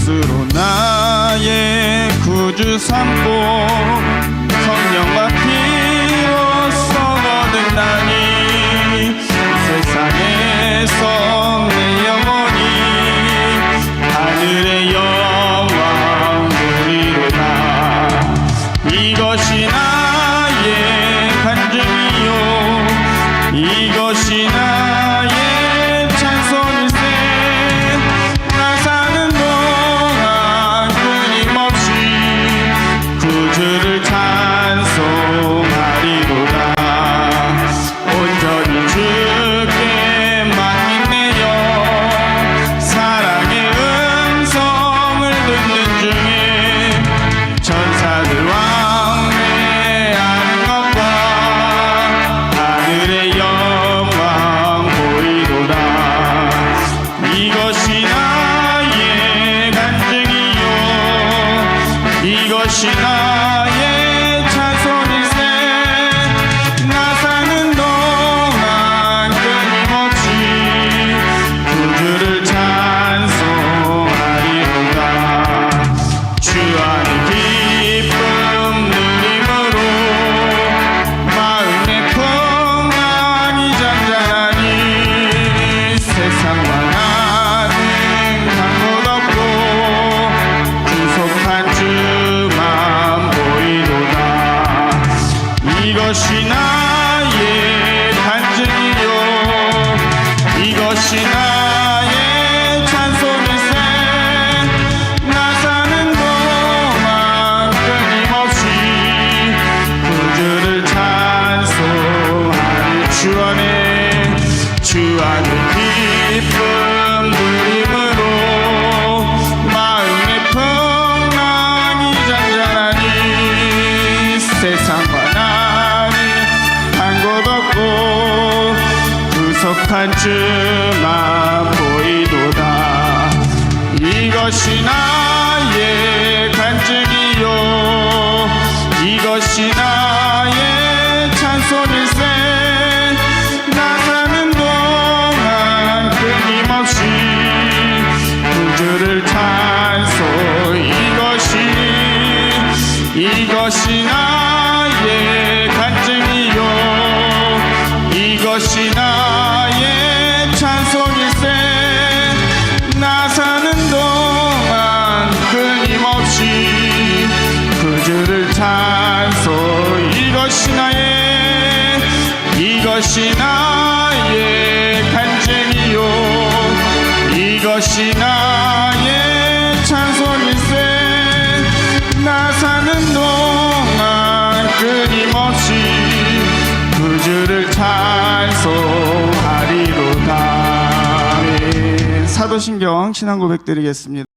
스스로 나의 구주 삼고 Krishna. 이것이 나의 간증이요. 이것이 나의 찬송일세 나 사는 동안 끊임없이 구주를 찬송하리. 주 안에 주 안에 기쁨 누림으로 마음의 평안이 잔잔하니 세상 한 주만 보이도다. 이것이 나의 간증이요. 이것이 나의 찬송일세 나 사는 동안 끊임없이 구주를 찬송 이것이 이것이 나 이것이 나의 간증이요. 이것이 나의 찬송일세. 나 사는 동안 끊임없이 그 주를 찬송하리로다. 아멘. 사도신경 신앙 고백 드리겠습니다